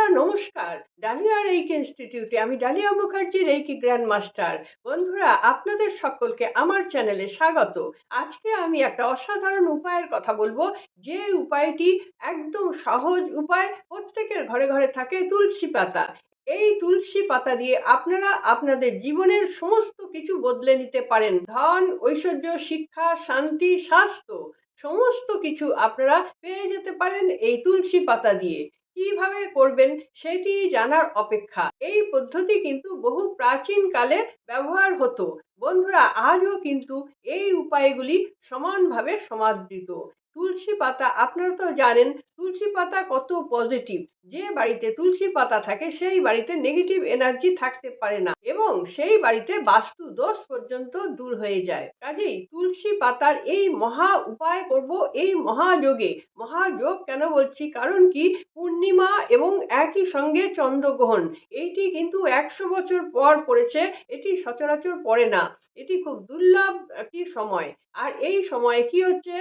বন্ধুরা, নমস্কার। Dahlia reiki ইনস্টিটিউটে আমি Dalia Mukherjee reiki grand master বন্ধুরা, আপনাদের সকলকে আমার চ্যানেলে স্বাগত। আজকে আমি একটা অসাধারণ উপায়ের কথা বলব। যে উপায়টি একদম সহজ উপায়, প্রত্যেকের ঘরে ঘরে থাকে তুলসী পাতা। এই তুলসী পাতা দিয়ে আপনারা আপনাদের জীবনের সমস্ত কিছু বদলে নিতে পারেন। ধন, ঐশ্বর্য, শিক্ষা, শান্তি, স্বাস্থ্য, সমস্ত কিছু আপনারা পেয়ে যেতে পারেন এই তুলসী পাতা দিয়ে। কীভাবে করবেন সেটি জানার অপেক্ষা। এই পদ্ধতি কিন্তু বহু প্রাচীন কালে ব্যবহার হতো। বন্ধুরা, আজও কিন্তু এই উপায়গুলি সমানভাবে সমাদৃত। তুলসী পাতা আপনারা তো জানেন তুলসী পাতা কত পজিটিভ যে বাড়িতে তুলসী পাতা থাকে, সেই বাড়িতে নেগেটিভ এনার্জি থাকতে পারে না এবং সেই বাড়িতে বাস্তু দোষ পর্যন্ত দূর হয়ে যায়। কাজেই তুলসী পাতার এই মহা উপায় করব এই মহাযোগে। মহাযোগ কেন বলছি? কারণ কি? পূর্ণিমা এবং একই সঙ্গে চন্দ্রগ্রহণ। এইটি কিন্তু একশো বছর পর পড়েছে, এটি সচরাচর পড়ে না। এটি খুব দুর্লভ একটি সময়। আর এই সময়ে কি হচ্ছে?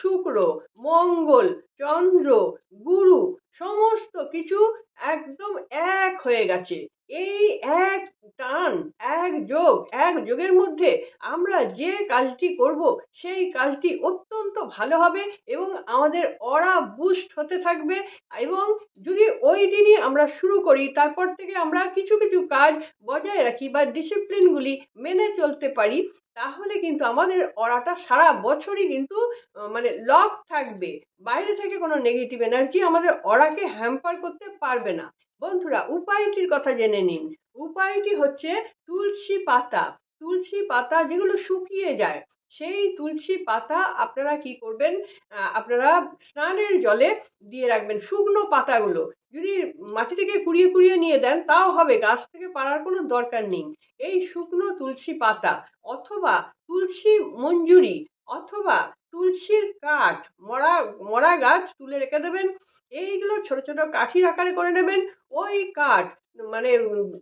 শুক্র, মঙ্গল, চন্দ্র গুরু সমস্ত কিছু একদম এক হয়ে গেছে। এই এক টান এক যোগ যোগের মধ্যে আমরা যে কাজটি করব, সেই কাজটি অত্যন্ত ভালো হবে এবং আমাদের অরা বুস্ট হতে থাকবে। এবং যদি ওই দিনই আমরা শুরু করি, তারপর থেকে আমরা কিছু কিছু কাজ বজায় রাখি বা ডিসিপ্লিনগুলি মেনে চলতে পারি, তাহলে কিন্তু আমাদের অরাটা সারা বছরই কিন্তু মানে লক থাকবে। বাইরে থেকে কোনো নেগেটিভ এনার্জি আমাদের অরাকে হ্যাম্পার করতে পারবে না। বন্ধুরা, উপায়টির কথা জেনে নিন। উপায়টি হচ্ছে তুলসী পাতা। তুলসী পাতা যেগুলো শুকিয়ে যায়, সেই তুলসী পাতা আপনারা কি করবেন? আপনারা স্নানের জলে দিয়ে রাখবেন শুকনো পাতাগুলো। যদি মাটি থেকে কুড়িয়ে কুড়িয়ে নিয়ে দেন, তাও হবে, গাছ থেকে পাড়ার কোনো দরকার নেই। এই শুকনো তুলসী পাতা অথবা তুলসী মঞ্জুরি অথবা তুলসীর কাঠ, মরা মরা গাছ তুলে রেখে দেবেন। এইগুলো ছোট ছোট কাঠির আকারে করে নেবেন। ওই কাঠ মানে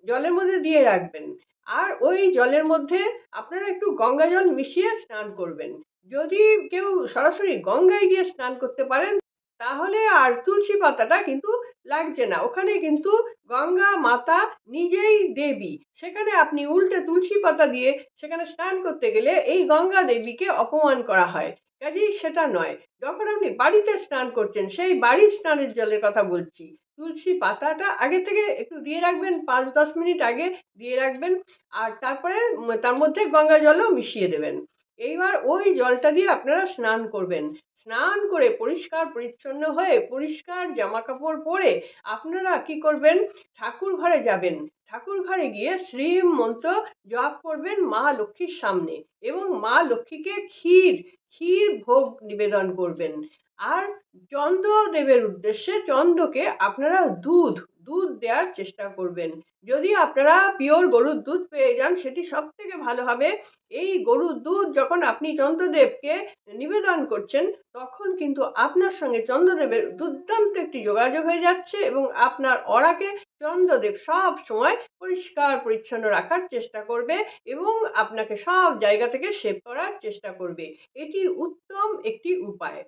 জলের মধ্যে দিয়ে রাখবেন। আর ওই জলের মধ্যে আপনারা একটু গঙ্গা জল মিশিয়ে স্নান করবেন। যদি কেউ সরাসরি গঙ্গায় গিয়ে স্নান করতে পারেন, তাহলে আর তুলসী পাতাটা কিন্তু লাগছে না। ওখানে কিন্তু গঙ্গা মাতা নিজেই দেবী। সেখানে আপনি উল্টে তুলসী পাতা দিয়ে সেখানে স্নান করতে গেলে এই গঙ্গা দেবীকে অপমান করা হয়। কাজেই সেটা নয়। যখন আপনি বাড়িতে স্নান করছেন, সেই বাড়ির স্নানের জলের কথা বলছি। তুলসী পাতাটা আগে থেকে একটু দিয়ে রাখবেন, পাঁচ দশ মিনিট আগে দিয়ে রাখবেন আর তারপরে তার মধ্যে গঙ্গা জলও মিশিয়ে দেবেন। এইবার ওই জলটা দিয়ে আপনারা স্নান করবেন। স্নান করে পরিষ্কার পরিচ্ছন্ন হয়ে পরিষ্কার জামা কাপড় পরে আপনারা কি করবেন? ঠাকুর ঘরে যাবেন। ঠাকুর ঘরে গিয়ে শ্রীম মন্ত্র জপ করবেন মা লক্ষ্মীর সামনে এবং মা লক্ষ্মীকে ক্ষীর ক্ষীর ভোগ নিবেদন করবেন। আর চন্দ্রদেবের উদ্দেশ্যে চন্দ্রকে আপনারা দুধ দুধ দেওয়ার চেষ্টা করবেন। যদি আপনারা পিওর গরুর দুধ পেয়ে যান, সেটি সব থেকে ভালো হবে। এই গরুর দুধ যখন আপনি চন্দ্রদেবকে নিবেদন করছেন, তখন কিন্তু আপনার সঙ্গে চন্দ্রদেবের দুর্দান্ত একটি যোগাযোগ হয়ে যাচ্ছে এবং আপনার অরাকে চন্দ্রদেব সব সময় পরিষ্কার, পরিচ্ছন্ন রাখার চেষ্টা করবে এবং আপনাকে সব জায়গা থেকে সেভ করার চেষ্টা করবে। এটি উত্তম একটি উপায়।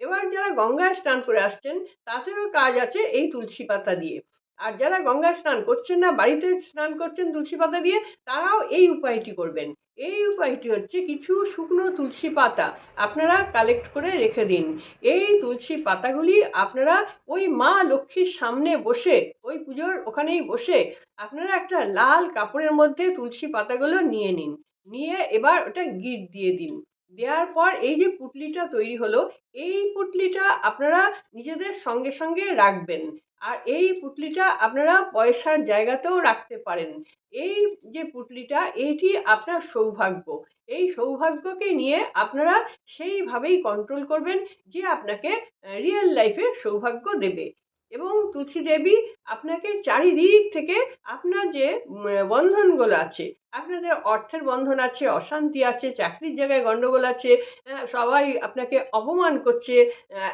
এবার যারা গঙ্গায় স্নান করে আসছেন, তাদেরও কাজ আছে এই তুলসী পাতা দিয়ে। আর যারা গঙ্গায় স্নান করছেন না, বাড়িতে স্নান করছেন তুলসী পাতা দিয়ে, তারাও এই উপায়টি করবেন। এই উপায়টি হচ্ছে কিছু শুকনো তুলসী পাতা আপনারা কালেক্ট করে রেখে দিন। এই তুলসী পাতাগুলি আপনারা ওই মা লক্ষ্মীর সামনে বসে, ওই পুজোর ওখানেই বসে আপনারা একটা লাল কাপড়ের মধ্যে তুলসী পাতাগুলো নিয়ে নিন। নিয়ে এবার ওটা গিট দিয়ে দিন। দেওয়ার পর এই যে পুটলিটা তৈরি হলো, এই পুটলিটা আপনারা নিজেদের সঙ্গে সঙ্গে রাখবেন। আর এই পুটলিটা আপনারা পয়সার জায়গাতেও রাখতে পারেন। এই যে পুটলিটা এইটি আপনার সৌভাগ্য। এই সৌভাগ্যকে নিয়ে আপনারা সেইভাবেই কন্ট্রোল করবেন যে আপনাকে রিয়েল লাইফে সৌভাগ্য দেবে। এবং তুলসী দেবী আপনাকে চারিদিক থেকে আপনার যে বন্ধনগুলো আছে আপনাদের অর্থের বন্ধন আছে, অশান্তি আছে, চাকরির জায়গায় গন্ডগোল আছে সবাই আপনাকে অপমান করছে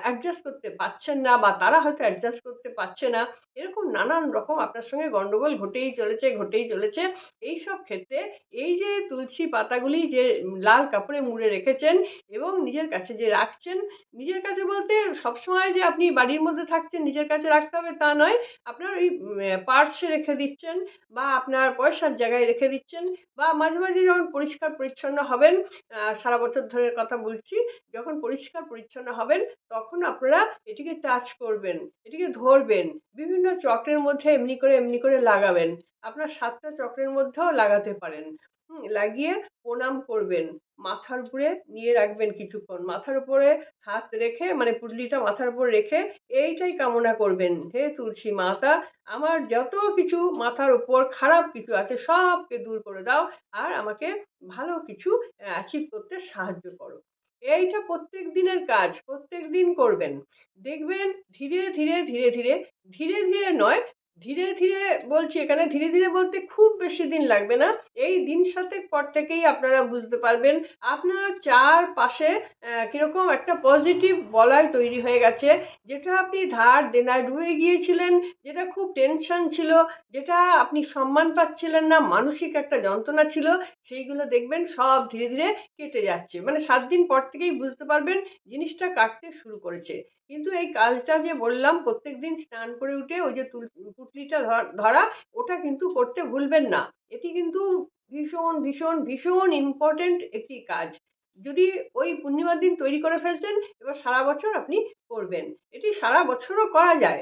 অ্যাডজাস্ট করতে পারছেন না বা তারা হয়তো অ্যাডজাস্ট করতে পারছে না। এরকম নানান রকম আপনার সঙ্গে গন্ডগোল ঘটেই চলেছে ঘটেই চলেছে। এই সব ক্ষেত্রে এই যে তুলসী পাতাগুলি যে লাল কাপড়ে মুড়ে রেখেছেন এবং নিজের কাছে যে রাখছেন, নিজের কাছে বলতে সবসময় যে আপনি বাড়ির মধ্যে থাকছেন, নিজের কাছে রাখতে হবে তা নয়। আপনার ওই পার্সে রেখে দিচ্ছেন বা আপনার পয়সার জায়গায় রেখে দিচ্ছেন। বা মাঝে মাঝে যখন পরিষ্কার পরিচ্ছন্ন হবেন সারা বছর ধরে কথা বলছি, যখন পরিষ্কার পরিচ্ছন্ন হবেন, তখন আপনারা এটিকে টাচ করবেন, এটিকে ধরবেন, বিভিন্ন চক্রের মধ্যে এমনি করে এমনি করে লাগাবেন। আপনার সাতটা চক্রের মধ্যেও লাগাতে পারেন। লাগিয়ে প্রণাম করবেন। মাথার উপরে নিয়ে রাখবেন কিছুক্ষণ। মাথার উপরে হাত রেখে মানে পুটলিটা মাথার উপর রেখে এইটাই কামনা করবেন। হে তুলসী মাতা, আমার যত কিছু মাথার উপর খারাপ কিছু আছে সবকে দূর করে দাও আর আমাকে ভালো কিছু অ্যাচিভ করতে সাহায্য করো। এইটা প্রত্যেক দিনের কাজ, প্রত্যেক দিন করবেন। দেখবেন ধীরে ধীরে ধীরে ধীরে ধীরে ধীরে নয় ধীরে ধীরে বলছি এখানে ধীরে ধীরে বলতে খুব বেশি দিন লাগবে না। এই দিন সাতেক পর থেকেই আপনারা বুঝতে পারবেন আপনার চারপাশে কীরকম একটা পজিটিভ বলয় তৈরি হয়ে গেছে, যেটা আপনি ধার দেনায় ডুবে গিয়েছিলেন, যেটা খুব টেনশন ছিল, যেটা আপনি সম্মান পাচ্ছিলেন না, মানসিক একটা যন্ত্রণা ছিল, সেইগুলো দেখবেন সব ধীরে ধীরে কেটে যাচ্ছে। মানে সাত দিন পর থেকেই বুঝতে পারবেন জিনিসটা কাটতে শুরু করেছে। কিন্তু এই কাজটা যে বললাম প্রত্যেক দিন স্নান করে উঠে ওই যে পুঁটলিটা ধরা ওটা কিন্তু করতে ভুলবেন না। এটি কিন্তু ভীষণ ভীষণ ভীষণ ইম্পর্ট্যান্ট একটি কাজ। যদি ওই পূর্ণিমার দিন তৈরি করে ফেলছেন এবার সারা বছর আপনি করবেন। এটি সারা বছরও করা যায়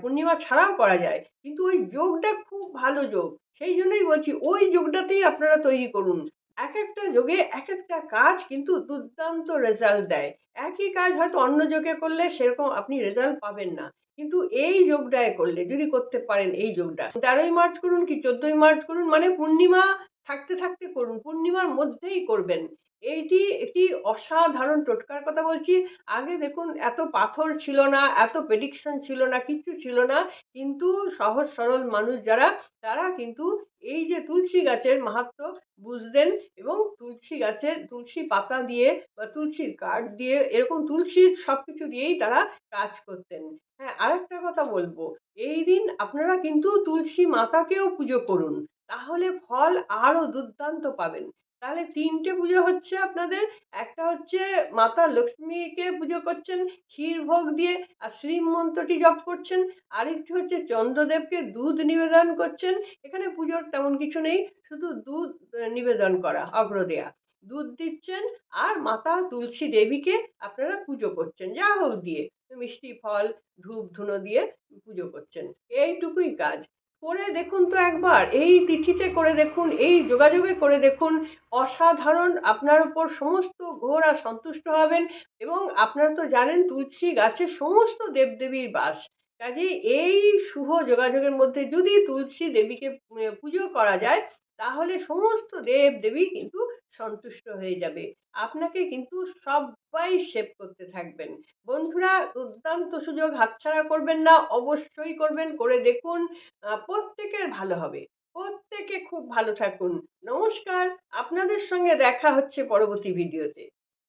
পূর্ণিমা ছাড়াও করা যায়। কিন্তু ওই যোগটা খুব ভালো যোগ। সেই জন্যই বলছি, ওই যোগটাতেই আপনারা তৈরি করুন। এক একটা যোগে এক একটা কাজ কিন্তু দুর্দান্ত রেজাল্ট দেয়। একই কাজ হয়তো অন্য যোগে করলে সেরকম আপনি রেজাল্ট পাবেন না। কিন্তু এই যোগটায় করলে, যদি করতে পারেন এই যোগটা, তেরোই মার্চ করুন কি চোদ্দই মার্চ করুন মানে পূর্ণিমা থাকতে থাকতে করুন, পূর্ণিমার মধ্যেই করবেন। এইটি একটি অসাধারণ টোটকার কথা বলছি। আগে দেখুন, এত পাথর ছিল না, এত প্রেডিকশন ছিল না, কিচ্ছু ছিল না। কিন্তু সহজ সরল মানুষ যারা, তারা কিন্তু এই যে তুলসী গাছের মাহাত্ম বুঝতেন এবং তুলসী গাছের তুলসী পাতা দিয়ে বা তুলসীর কাঠ দিয়ে এরকম তুলসীর সব কিছু দিয়েই তারা কাজ করতেন। হ্যাঁ আরেকটা কথা বলব। এই দিন আপনারা কিন্তু তুলসী মাতাকেও পুজো করুন। তাহলে ফল আরও দুর্দান্ত পাবেন। তাহলে তিনটে পুজো হচ্ছে আপনাদের, একটা হচ্ছে মাতা লক্ষ্মীকে পুজো করছেন ক্ষীর ভোগ দিয়ে, আর শ্রীমন্ত্রটি জপ করছেন, আরেকটি হচ্ছে চন্দ্রদেবকে দুধ নিবেদন করছেন, এখানে পুজোর তেমন কিছু নেই, শুধু দুধ নিবেদন করা, অগ্র দেয়া। দুধ দিচ্ছেন, আর মাতা তুলসী দেবীকে আপনারা পুজো করছেন, যা হোক দিয়ে, মিষ্টি ফল, ধূপ ধুনো দিয়ে পুজো করছেন, এইটুকুই কাজ। করে দেখুন তো একবার, এই তিথিতে করে দেখুন, এই যোগাযোগে করে দেখুন, অসাধারণ আপনার উপর সমস্ত ঘোরা সন্তুষ্ট হবেন এবং আপনারা তো জানেন তুলসী গাছে সমস্ত দেবদেবীর বাস। কাজে এই শুভ যোগাযোগের মধ্যে যদি তুলসী দেবীকে পুজো করা যায়, তাহলে সমস্ত দেব দেবী কিন্তু সন্তুষ্ট হয়ে যাবে। আপনাকে কিন্তু সবাই সেভ করতে থাকবেন। বন্ধুরা, দুর্দান্ত সুযোগ হাতছাড়া করবেন না, অবশ্যই করবেন, করে দেখুন প্রত্যেকের ভালো হবে। প্রত্যেকে খুব ভালো থাকুন। নমস্কার, আপনাদের সঙ্গে দেখা হচ্ছে পরবর্তী ভিডিওতে।